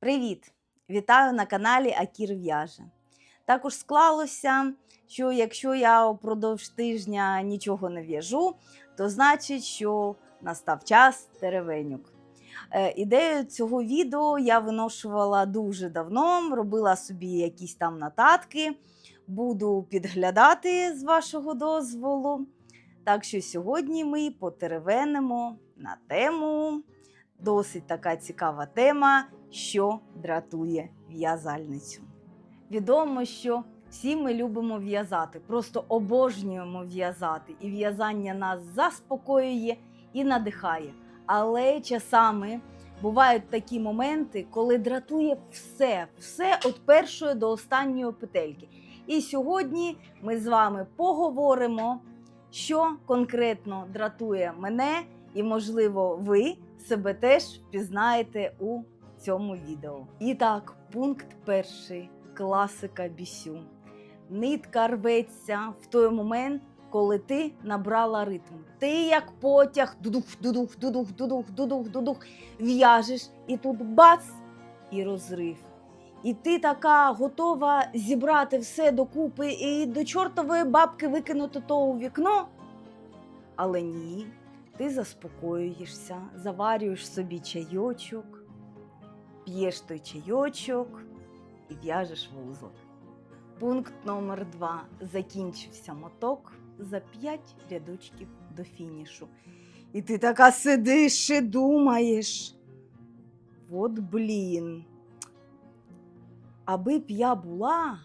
Привіт! Вітаю на каналі Акір В'яже. Також склалося, що якщо я упродовж тижня нічого не в'яжу, то значить, що настав час теревенюк. Е, Ідею цього відео я виношувала дуже давно, робила собі якісь там нотатки, буду підглядати з вашого дозволу. Так що сьогодні ми потеревенимо на тему, досить така цікава тема, що дратує в'язальницю. Відомо, що всі ми любимо в'язати, просто обожнюємо в'язати, і в'язання нас заспокоює і надихає. Але часами бувають такі моменти, коли дратує все, все від першої до останньої петельки. І сьогодні ми з вами поговоримо, що конкретно дратує мене, і, можливо, ви себе теж впізнаєте у цьому відео. І так, пункт перший класика бісю. Нитка рветься в той момент, коли ти набрала ритм. Ти як потяг, дудух, дудух, дудух, дудух, дудух, дудух, в'яжеш, і тут бац і розрив. І ти така готова зібрати все докупи і до чортової бабки викинути то у вікно. Але ні, ти заспокоюєшся, заварюєш собі чайочок, п'єш той чайочок і в'яжеш вузол. Пункт номер два. Закінчився моток за 5 рядочків до фінішу. І ти така сидиш і думаєш. От блін. Аби б я була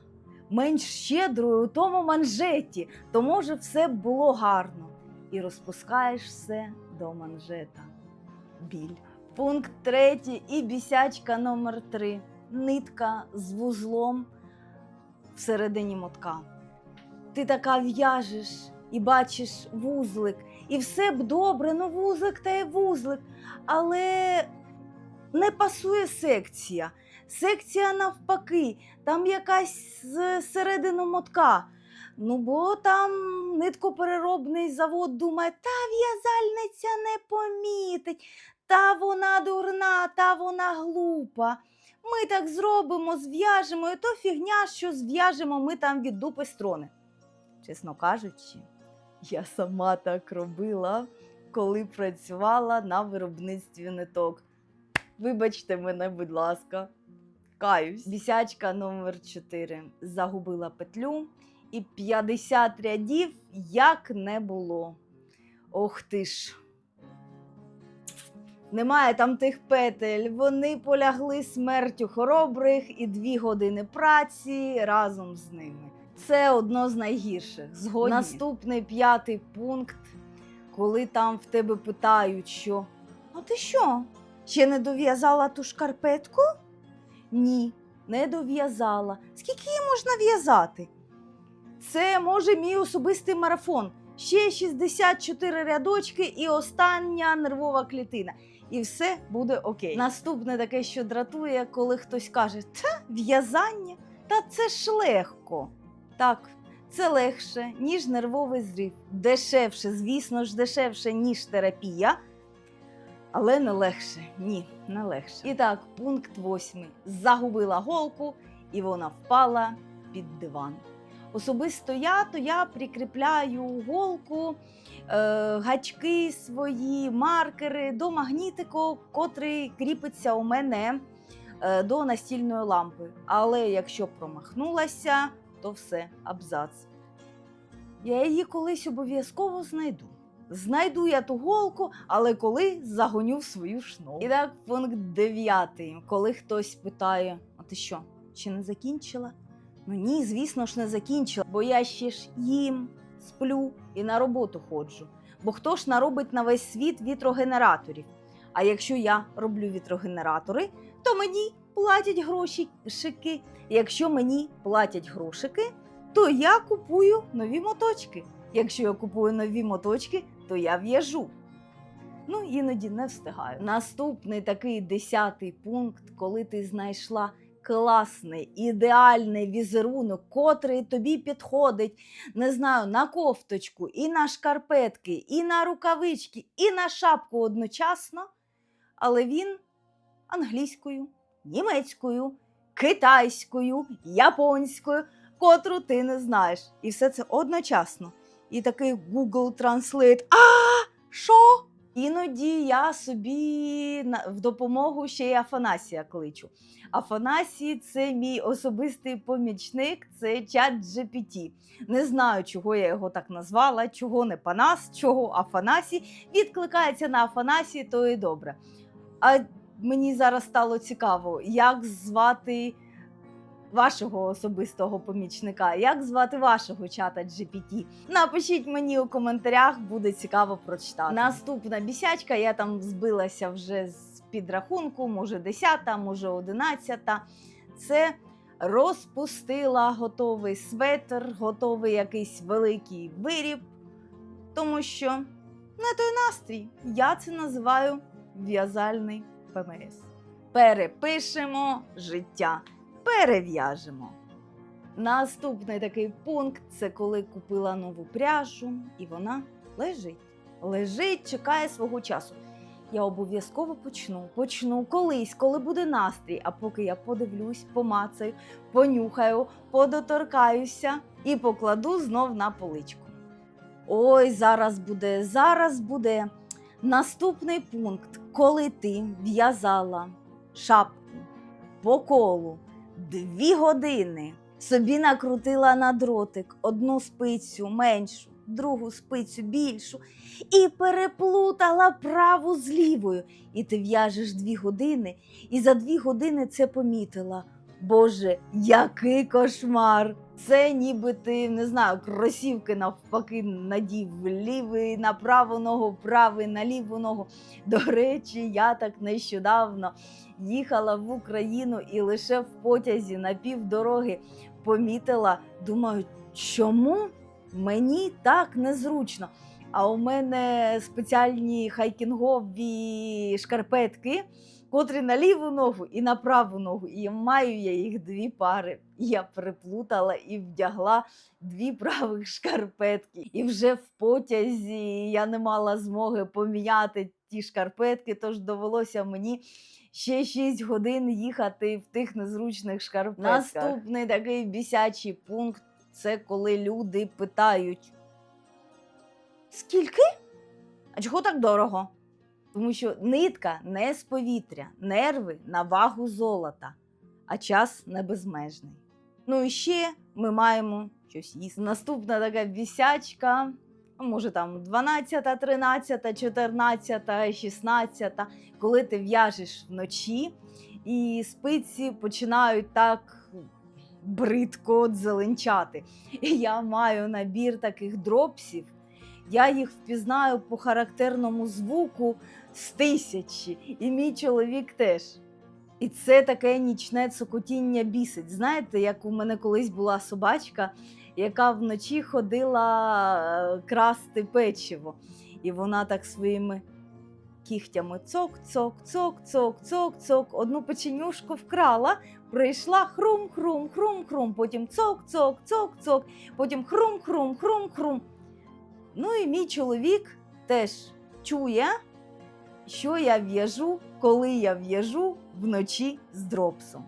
менш щедрою у тому манжеті, то може все було гарно. І розпускаєш все до манжета. Біль. Пункт третій і бісячка номер три. Нитка з вузлом всередині мотка. Ти така в'яжеш і бачиш вузлик, і все б добре, ну вузлик та й вузлик. Але не пасує секція. Секція навпаки, там якась з середини мотка. Ну, бо там ниткопереробний завод думає, та в'язальниця не помітить, та вона дурна, та вона глупа. Ми так зробимо, зв'яжемо, і то фігня, що зв'яжемо ми там від дупи строни. Чесно кажучи, я сама так робила, коли працювала на виробництві ниток. Вибачте мене, будь ласка, каюсь. Бісячка номер 4 Загубила петлю і 50 рядів як не було. Ох ти ж. Немає там тих петель. Вони полягли смертю хоробрих і дві години праці разом з ними. Це одно з найгірших. Згодні. Наступний п'ятий пункт, коли там в тебе питають, що а ти що? Ще не дов'язала ту шкарпетку? Ні, не дов'язала. Скільки її можна в'язати? Це може мій особистий марафон. Ще 64 рядочки і остання нервова клітина. І все буде окей. Наступне таке, що дратує, коли хтось каже: Та в'язання, та це ж легко. Так, це легше, ніж нервовий зрив. Дешевше, звісно ж, дешевше, ніж терапія. Але не легше. Ні, не легше. І так, пункт восьмий. Загубила голку, і вона впала під диван. Особисто я, то я прикріпляю голку, е, гачки свої, маркери до магнітику, котрий кріпиться у мене е, до настільної лампи. Але якщо промахнулася, то все, абзац. Я її колись обов'язково знайду. Знайду я ту голку, але коли загоню в свою шнуру. І так, пункт дев'ятий. Коли хтось питає: А ти що, чи не закінчила? Ну ні, звісно ж, не закінчила, бо я ще ж їм, сплю і на роботу ходжу. Бо хто ж наробить на весь світ вітрогенераторів? А якщо я роблю вітрогенератори, то мені платять грошики. Якщо мені платять грошики, то я купую нові моточки. Якщо я купую нові моточки, то я в'яжу. Ну, іноді не встигаю. Наступний такий десятий пункт, коли ти знайшла класний, ідеальний візерунок, котрий тобі підходить, не знаю, на кофточку, і на шкарпетки, і на рукавички, і на шапку одночасно, але він англійською німецькою, китайською, японською, котру ти не знаєш. І все це одночасно. І такий Google Translate. А що? Іноді я собі в допомогу ще й Афанасія кличу. Афанасій це мій особистий помічник, це чат GPT. Не знаю, чого я його так назвала, чого не Панас, чого Афанасій. Відкликається на Афанасій, то і добре. А мені зараз стало цікаво, як звати вашого особистого помічника, як звати вашого чата GPT. Напишіть мені у коментарях, буде цікаво прочитати. Наступна бісячка, я там збилася вже з підрахунку, може 10-та, може 11. Це розпустила готовий светр, готовий якийсь великий виріб, тому що не той настрій. Я це називаю в'язальний ПМС. Перепишемо життя, перев'яжемо. Наступний такий пункт це коли купила нову пряжу, і вона лежить. Лежить, чекає свого часу. Я обов'язково почну. Почну колись, коли буде настрій. А поки я подивлюсь, помацаю, понюхаю, подоторкаюся і покладу знов на поличку. Ой, зараз буде, зараз буде. Наступний пункт, коли ти в'язала шапку по колу дві години, собі накрутила на дротик одну спицю меншу, другу спицю більшу, і переплутала праву з лівою. І ти в'яжеш дві години, і за дві години це помітила. Боже, який кошмар! Це ніби ти не знаю, кросівки навпаки надів лівий на праву ногу, правий на ліву ногу. До речі, я так нещодавно їхала в Україну і лише в потязі на півдороги помітила, думаю, чому мені так незручно? А у мене спеціальні хайкінгові шкарпетки, котрі на ліву ногу і на праву ногу. І маю я їх дві пари. Я приплутала і вдягла дві правих шкарпетки. І вже в потязі я не мала змоги поміняти ті шкарпетки, тож довелося мені ще 6 годин їхати в тих незручних шкарпетках. Наступний такий бісячий пункт це коли люди питають: скільки? А чого так дорого? Тому що нитка не з повітря, нерви на вагу золота, а час не безмежний. Ну і ще ми маємо щось їсти. Наступна така бісячка, ну, може там 12, 13, 14, 16, коли ти в'яжеш вночі, і спиці починають так бридко дзеленчати. І я маю набір таких дропсів. Я їх впізнаю по характерному звуку з тисячі, і мій чоловік теж. І це таке нічне цокотіння бісить. Знаєте, як у мене колись була собачка, яка вночі ходила е, красти печиво, і вона так своїми кігтями цок, цок, цок, цок, цок, цок. Одну печенюшку вкрала, прийшла хрум, хрум, хрум, хрум, потім цок, цок, цок, цок, потім хрум, хрум, хрум, хрум. Ну і мій чоловік теж чує, що я в'яжу, коли я в'яжу вночі з дропсом.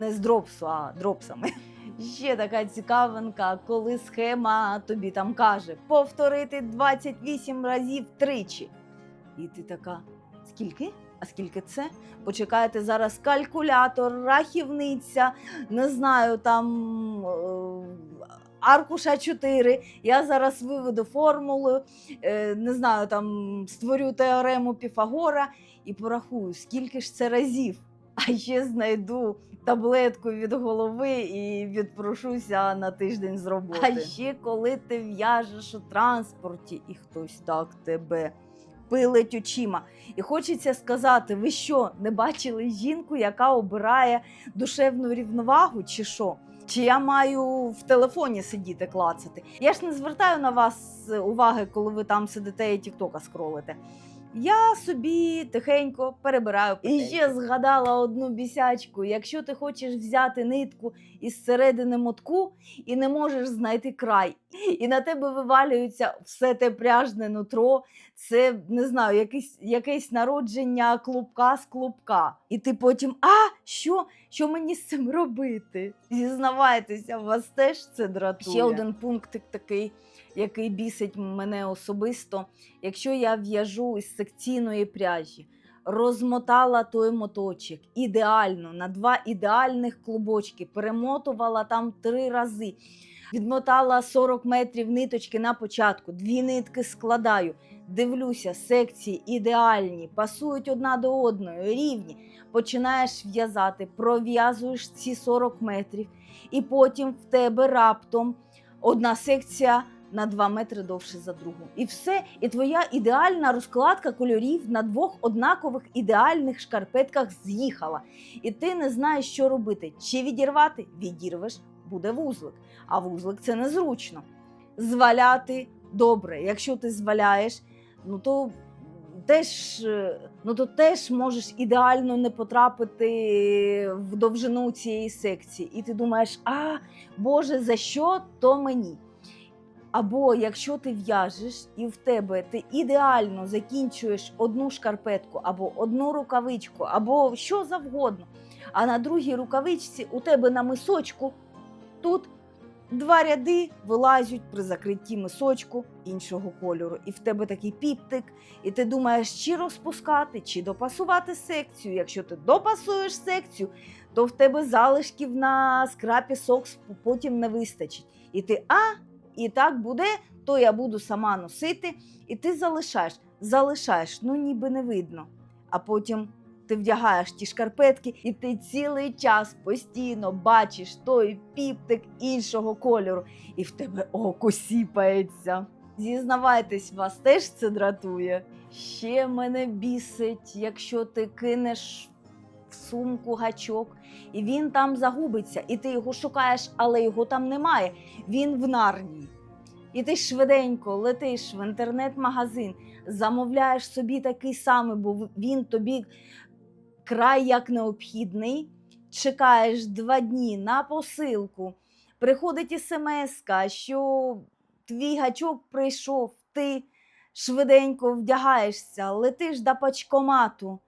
Не з дропсу, а дропсами. Ще така цікавинка, коли схема тобі там каже повторити 28 разів тричі. І ти така, скільки? А скільки це? Почекайте зараз калькулятор, рахівниця, не знаю, там аркуша 4. Я зараз виведу формулу, е, не знаю, там створю теорему Піфагора і порахую, скільки ж це разів. А ще знайду таблетку від голови і відпрошуся на тиждень з роботи. А ще коли ти в'яжеш у транспорті, і хтось так тебе пилить очима. І хочеться сказати: ви що, не бачили жінку, яка обирає душевну рівновагу, чи що? Чи я маю в телефоні сидіти клацати? Я ж не звертаю на вас уваги, коли ви там сидите і тіктока скролите. Я собі тихенько перебираю. І ще згадала одну бісячку. Якщо ти хочеш взяти нитку із середини мотку і не можеш знайти край, і на тебе вивалюється все те пряжне нутро, це не знаю, якесь, якесь народження клубка з клубка. І ти потім, а що? Що мені з цим робити? Зізнавайтеся, вас теж це дратує. Ще один пунктик такий, який бісить мене особисто. Якщо я в'яжу із секційної пряжі, розмотала той моточок ідеально на два ідеальних клубочки, перемотувала там три рази. Відмотала 40 метрів ниточки на початку, дві нитки складаю, дивлюся, секції ідеальні, пасують одна до одної, рівні. Починаєш в'язати, пров'язуєш ці 40 метрів, і потім в тебе раптом одна секція на 2 метри довше за другу. І все, і твоя ідеальна розкладка кольорів на двох однакових ідеальних шкарпетках з'їхала. І ти не знаєш, що робити. Чи відірвати? Відірвеш, буде вузлик. А вузлик це незручно. Зваляти добре. Якщо ти зваляєш, ну то теж, ну то теж можеш ідеально не потрапити в довжину цієї секції. І ти думаєш, а Боже, за що то мені? Або якщо ти в'яжеш і в тебе ти ідеально закінчуєш одну шкарпетку, або одну рукавичку, або що завгодно. А на другій рукавичці у тебе на мисочку тут два ряди вилазять при закритті мисочку іншого кольору. І в тебе такий піптик, і ти думаєш, чи розпускати, чи допасувати секцію. Якщо ти допасуєш секцію, то в тебе залишків на скрапі сокс потім не вистачить. І ти а, і так буде, то я буду сама носити, і ти залишаєш, залишаєш, ну ніби не видно. А потім ти вдягаєш ті шкарпетки, і ти цілий час постійно бачиш той піптик іншого кольору, і в тебе око сіпається. Зізнавайтесь, вас теж це дратує. Ще мене бісить, якщо ти кинеш сумку гачок, і він там загубиться, і ти його шукаєш, але його там немає. Він в нарнії. І ти швиденько летиш в інтернет-магазин, замовляєш собі такий самий, бо він тобі край як необхідний. Чекаєш два дні на посилку. Приходить смс, що твій гачок прийшов, ти швиденько вдягаєшся, летиш до пачкомату,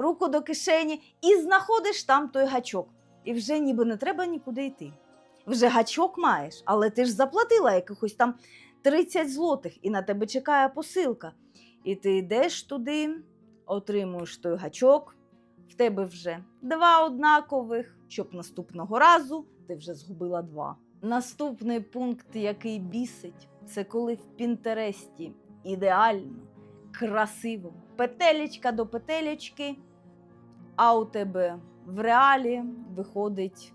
руку до кишені і знаходиш там той гачок. І вже ніби не треба нікуди йти. Вже гачок маєш, але ти ж заплатила якихось там 30 злотих, і на тебе чекає посилка. І ти йдеш туди, отримуєш той гачок, в тебе вже два однакових, щоб наступного разу ти вже згубила два. Наступний пункт, який бісить, це коли в Пінтересті ідеально, красиво, петелечка до петелечки, а у тебе в реалі виходить,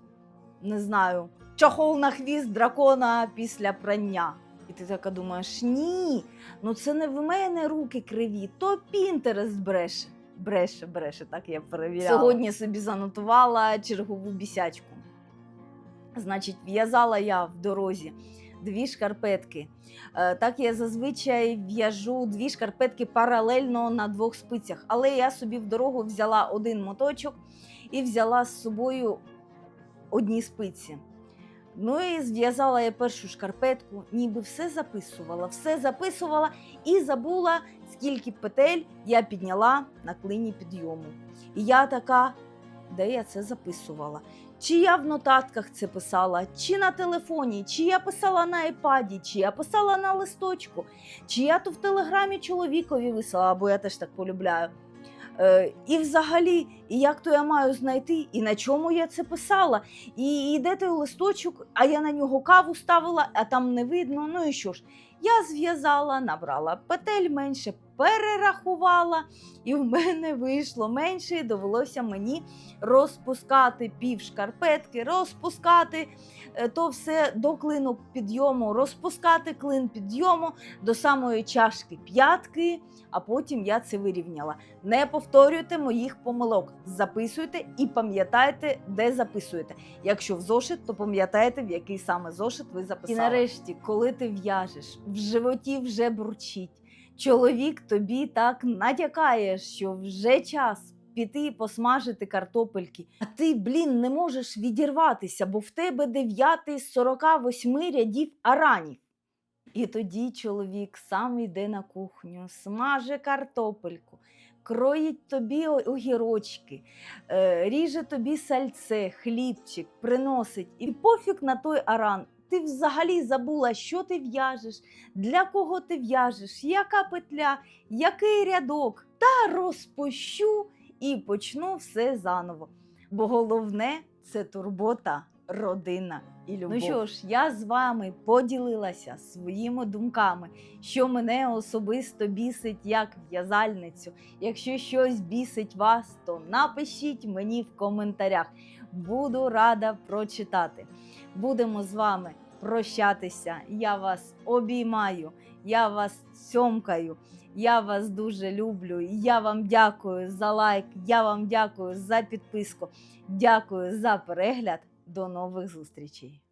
не знаю, чохол на хвіст дракона після прання. І ти така думаєш: ні, ну це не в мене руки криві, то Пінтерест бреше. Бреше, бреше, так я перевіряла. Сьогодні собі занотувала чергову бісячку. Значить, в'язала я в дорозі дві шкарпетки. Е, Так я зазвичай в'яжу дві шкарпетки паралельно на двох спицях. Але я собі в дорогу взяла один моточок і взяла з собою одні спиці. Ну і зв'язала я першу шкарпетку, ніби все записувала, все записувала і забула, скільки петель я підняла на клині підйому. І я така, де я це записувала? Чи я в нотатках це писала, чи на телефоні, чи я писала на айпаді, чи я писала на листочку, чи я то в телеграмі чоловікові висила, бо я теж так полюбляю. Е, і взагалі, і як то я маю знайти, і на чому я це писала, і, і де той листочок, а я на нього каву ставила, а там не видно. Ну і що ж? Я зв'язала, набрала петель менше, перерахувала, і в мене вийшло менше, і довелося мені розпускати пів шкарпетки, розпускати е, то все до клину підйому, розпускати клин підйому до самої чашки п'ятки, а потім я це вирівняла. Не повторюйте моїх помилок, записуйте і пам'ятайте, де записуєте. Якщо в зошит, то пам'ятайте, в який саме зошит ви записали. І нарешті, коли ти в'яжеш, в животі вже бурчить. Чоловік тобі так натякає, що вже час піти посмажити картопельки. А ти, блін, не можеш відірватися, бо в тебе дев'ятий з 48 рядів аранів. І тоді чоловік сам йде на кухню, смаже картопельку, кроїть тобі огірочки, е, ріже тобі сальце, хлібчик, приносить. І пофіг на той аран. Ти взагалі забула, що ти в'яжеш, для кого ти в'яжеш, яка петля, який рядок. Та розпущу і почну все заново. Бо головне це турбота, родина і любов. Ну що ж, я з вами поділилася своїми думками, що мене особисто бісить як в'язальницю. Якщо щось бісить вас, то напишіть мені в коментарях. Буду рада прочитати. Будемо з вами прощатися. Я вас обіймаю, я вас цьомкаю. Я вас дуже люблю. Я вам дякую за лайк. Я вам дякую за підписку. Дякую за перегляд. До нових зустрічей.